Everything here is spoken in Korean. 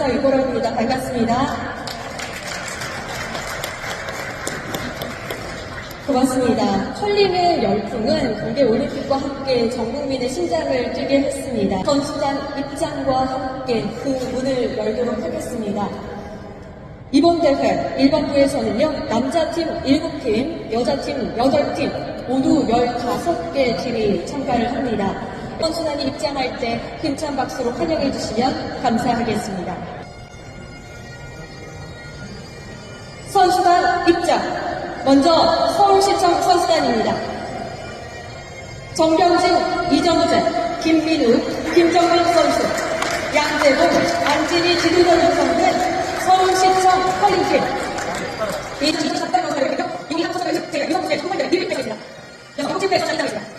아나운서 이보라입니다. 반갑습니다. 고맙습니다. 컬링의 열풍은 동계 올림픽과 함께 전 국민의 심장을 뛰게 했습니다. 선수단 입장과 함께 그 문을 열도록 하겠습니다. 이번 대회 일반부에서는요 남자팀 7팀, 여자팀 8팀 모두 15개 팀이 참가를 합니다. 선수단이 입장할 때 힘찬 박수로 환영해 주시면 감사하겠습니다. 선수단 입장 먼저 서울시청 선수단입니다. 정병진, 이정재, 김민우, 김정민 선수, 양재봉, 안진희 지도자를 구성된 서울시청 컬링팀. 이 작단 건설이고요. 이미 합쳐서 제가 유성부에 정말 미리 뵙겠습니다. 여섯 번째 회에서 시작하겠습니다.